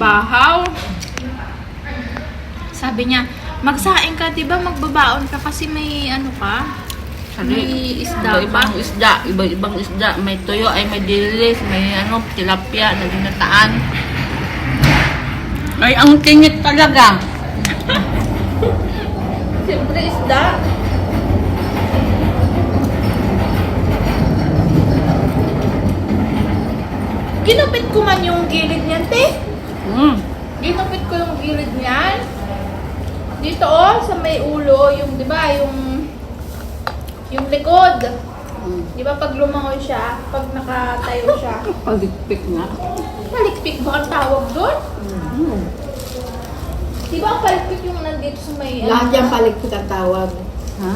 bahaw. Sabi niya, magsaing ka, di ba magbabaon ka kasi may ano ka? May isda pa. Iba-ibang isda, iba-ibang isda. May tuyo, ay may dilis, may ano, tilapia na ginataan. Ay, ang tingit talaga. Siyempre isda. Ginupit ko man yung gilid niyan, te. Mm. Ginupit ko yung gilid niyan. Dito oh, sa may ulo, yung, di ba, yung, yung likod. Mm. Di ba pag lumangoy siya, pag nakatayo siya, Paligpik nga. palikpik ba ang tawag doon? Mm. Di ba ang palikpik yung nandito sa may... ano? Lahat yan palikpik ang tawag. Ha?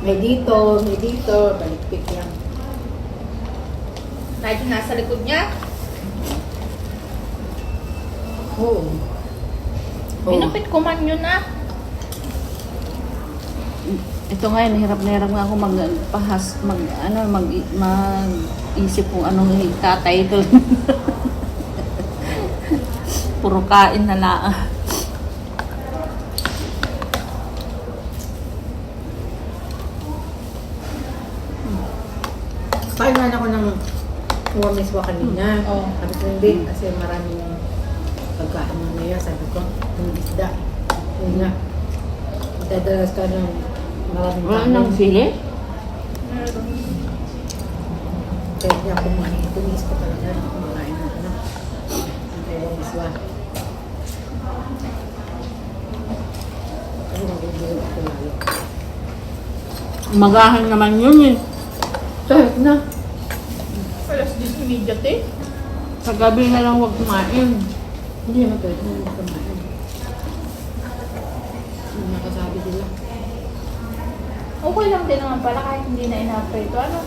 May dito, may dito, palikpik yan. Kahit yung nasa likod niya, Oo. Oo. Pinupit ko man yun ah. Ito nga, nahirap na hirap nga ako mag pahas, mag ano, mag mag isip kung anong ika-title. Puro kain na lang. Kain man ako ng uwamiswa kanina. Oo. Sabi ko hindi kasi maraming pagkain mamaya. Sabi ko, yung isda. Yun nga. Dadalas ka ng maraming Wala kanin. nang sili? Kaya ako kumain. Tumis ko talaga na kumakain ng ano. Ng uwamiswa. Kasi magugulo ako lalo. Magahan naman yun eh. Kahit na. Alas 10 immediate Sa gabi na lang huwag kumain. Hindi naman pwede na kumain. Yung nakasabi nila. Okay lang din naman pala kahit hindi na ina-prito. Ano?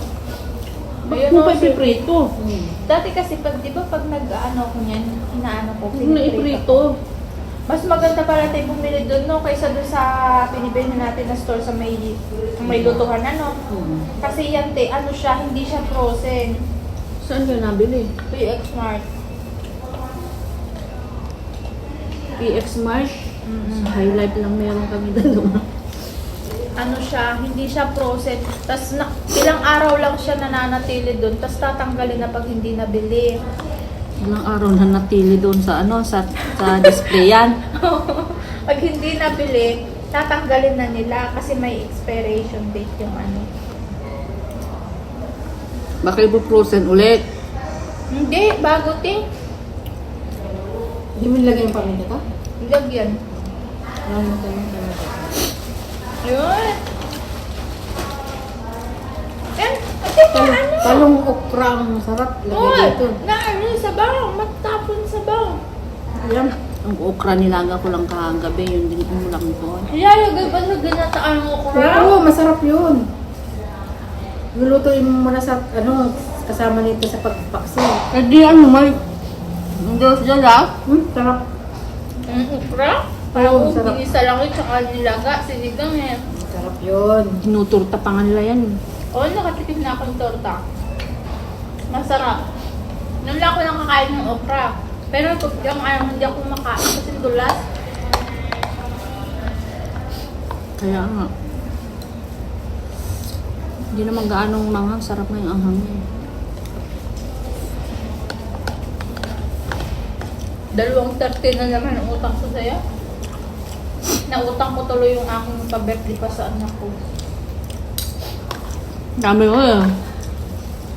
Bakit mo pa ipiprito? Hmm. Dati kasi pag, di ba pag nag-ano ko niyan, inaano ko, Huwag na iprito. Mas maganda pala tayo bumili doon no, kaysa doon sa pinibili natin na store sa may, sa may lutuhan ano. Hmm. Kasi yan te, ano siya, hindi siya frozen. Saan ka nabili? PX Mart. PX Marsh? Mm-mm. Sa highlight lang meron kami dalawa. ano siya, hindi siya frozen. Tapos na, ilang araw lang siya nananatili doon. Tapos tatanggalin na pag hindi nabili. Ilang araw na natili doon sa ano, sa, sa display yan. pag hindi nabili, tatanggalin na nila kasi may expiration date yung ano. Baka ibu-frozen ulit. Hindi, bago ting. Hindi mo nilagay yung paminta ka? Lagyan. Wala na tayo yung paminta. Ayun. Yan, ate mo Talong, ano? talong okra ang masarap. Lagay Uy, dito. na ano, sabaw. Magtapon sabaw. Yan. Ang okra nilaga ko lang kahagabi, yun din mo lang doon. Ilalagay ba sa ginataan mo ko Oo, masarap yun. Lulutuin mo muna sa, ano, kasama nito sa pagpaksi. Eh di ano, may... Diyos dala. Hmm, sarap. Ang ukra? Oo, Parang sarap. ginisa lang yun, tsaka nilaga, sinigang eh. Sarap yun. Tinuturta pa nga nila yan. Oo, nakatikim na akong torta. Masarap. Nung lang ako lang kakain ng okra. Pero pag yung ayaw, hindi ako makain kasi dulas. Kaya nga. Hindi naman gaano manghang, sarap nga yung anghang niya. Dalawang 30 na naman ang utang ko sa'yo. Nautang ko tuloy yung aking pa-birthday pa sa anak ko. Dami ko eh.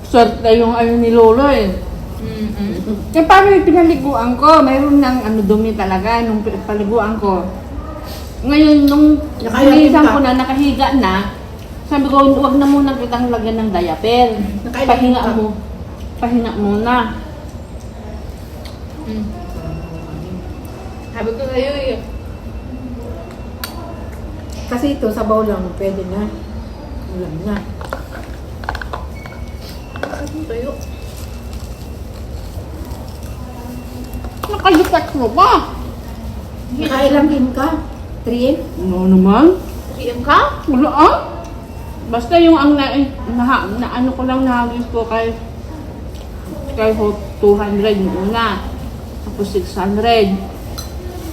Swerte yung ano ni Lolo eh. Mm-mm. Eh, paano yung pinaliguan ko? Mayroon ng ano dumi talaga nung paliguan ko. Ngayon, nung Nakahiga nilisan ko na, nakahiga na, sabi ko, huwag na muna kitang lagyan ng diaper. Nakahiga Pahinga ka? mo. Pahinga muna. Mm. Sabi ko sa'yo eh. Kasi ito, sabaw lang, pwede na. Ulam na. Tuyo. Nakalipat mo pa. Nakailang game ka? Three? Ano naman? Iyan ka? Wala ah. Basta yung ang na, na, na ano ko lang nahagis ko kay kay Hope 200 yung una. Tapos 600.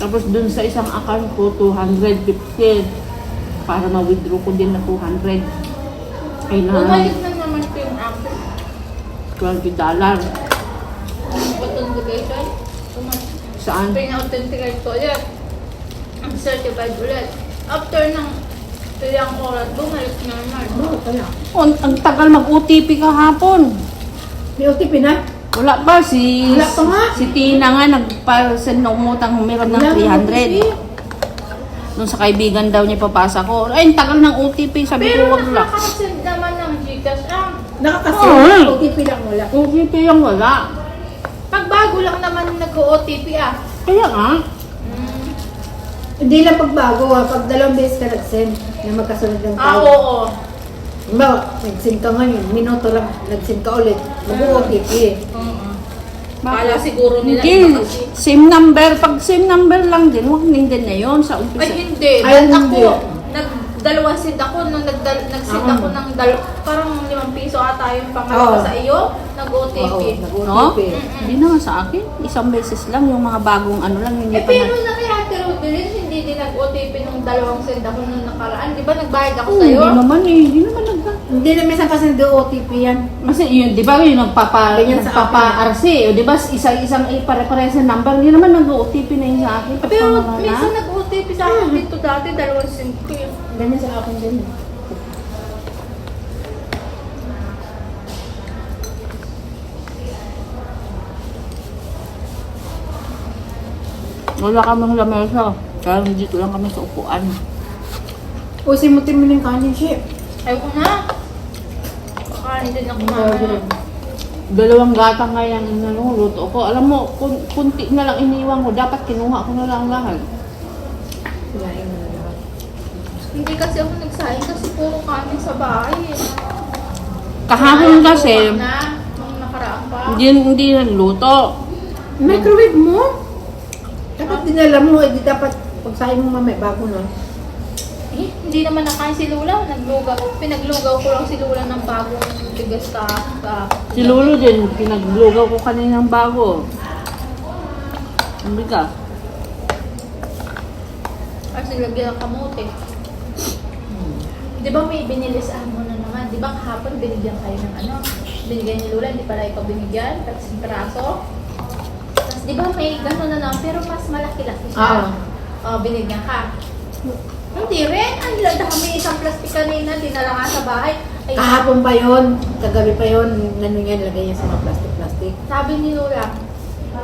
Tapos dun sa isang account ko, 250. Para ma-withdraw ko din na 200. Ay na, Bumalik na naman ko yung akin. 20 dollar. Authentication. Saan? Pina-authenticate ko ulit. Ang certified ulit. After ng ilang oras, bumalik naman. Oo, kaya. Oh, ang tagal mag-OTP kahapon. May OTP na? Wala pa si Wala pa nga. si Tina nga nagpa-send na umutang humiram ng Wala nang 300. Nung sa kaibigan daw niya papasa ko. Ay, ang tagal ng OTP. Sabi Pero ko, wag lang. nakakasend naman ng Gcash. Ah, Nakakasend. Oo. OTP lang wala. OTP yung wala. pag bago lang naman nag-OTP ah. Kaya nga. Hindi lang pagbago ha. Pag dalawang beses ka nag-send na magkasunod ng Ah, tao. oo. Halimbawa, nag-send ka ngayon, minuto lang, nag-send ka ulit. Mag-OTP eh. Mm-mm. Kala siguro nila Hindi. iba kasi. Same number. Pag same number lang din, huwag nindin na yun sa Ay, umpisa. hindi. Ay, hindi. ako, nagdalawa seed ako, nung nagdal, nag-seed Ah. ako ng dal, parang limang piso ata yung pangalawa Oo. sa iyo, nag-OTP. Oo, No? nag-OTP. Hindi naman sa akin. Isang beses lang. Yung mga bagong ano lang. Hindi Eh, pa pero na... na Rodelyn, hindi din nag-OTP nung dalawang send ako nung nakaraan. Di ba nagbayad ako sa'yo? hindi naman eh. Hindi naman nagka... Hindi na minsan kasi nag-OTP yan. Kasi yun, di ba yung nagpapa, nagpapa-RC, o di ba isang-isang pare-pares na number, hindi naman nag-OTP na yun sa akin. Pero minsan nag-OTP sa akin dito dati, dalawang send ko yun. Ganyan sa akin din. Wala kami lamesa. Kaya dito lang kami sa upuan. O, simutin mo na yung kanin, chef. Ayoko na. Kakain din ako mamaya. Dalawang gata nga yan naluluto ko. Alam mo, kun, kunti na lang iniwan ko. Dapat kinuha ko na lang lahat. Na. Hindi kasi ako nagsayang kasi puro kanin sa bahay eh. Kahapon kasi, kinuha Na, nung nakaraan pa. hindi, hindi naluto. Microwave mo? Dapat dinala mo, eh, di dapat pagsahin mo mamaya bago na. Eh, hindi naman nakain si Lula. Naglugaw. Pinaglugaw ko lang si Lula ng bagong bigas ka. ka Si Lolo din, pinaglugaw ko kaninang bago. Ang bigas. Kasi lagyan ng kamote. Di ba may binili sa amo na naman? Di ba kahapon binigyan kayo ng ano? Binigyan ni Lula, hindi pala ikaw binigyan. Tapos yung peraso. Di ba may gano'n na naman, pero mas malaki-laki siya. Oh, binigyan ka. Hindi rin. Ang dami isang plastic kanina, dinala nga sa bahay. Ay, Kahapon pa yon, kagabi pa yon, ano yan, lagay niya sa mga plastic-plastic. sabi ni Lola,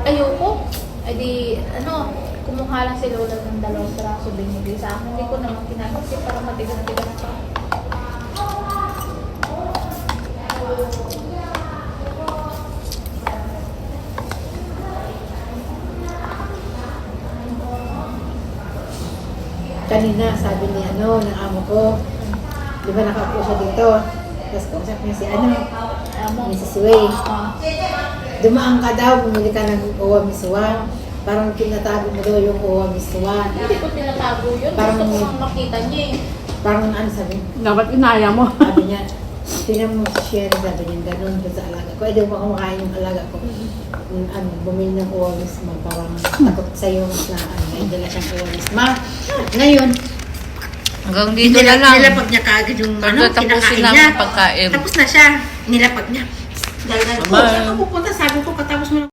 ayoko. Ay di, ano, kumuha lang si Lola ng dalawang peraso binigay sa akin. Hindi ko naman kinakasip para matigas-tigas pa. Kanina, sabi ni ano, ng amo ko, di ba nakaupo siya dito, tapos kausap niya si ano, Amo. Mrs. Way. Ah, Dumaan ka daw, bumili ka ng uwa miswa. Parang pinatago mo daw yung uwa miswa. hindi ko tinatago yun. Parang- Gusto ko makita niya eh. Parang ano sabi, Dapat inaya mo. sabi niya, tingnan mo si Sherry, sabi niya, ganun doon sa alaga ko. Eh, di ba kumakain yung alaga ko? Yung, ano, bumili ng uwa misma, parang takot sa'yo na ano, may dala siyang uwa misma. Ngayon, Hanggang nila, nilapag niya kaagad yung ano, kinakain niya. pagkain. Tapos na siya, nilapag niya. Dahil na, oh, saan ka pupunta? Sabi ko, katapos mo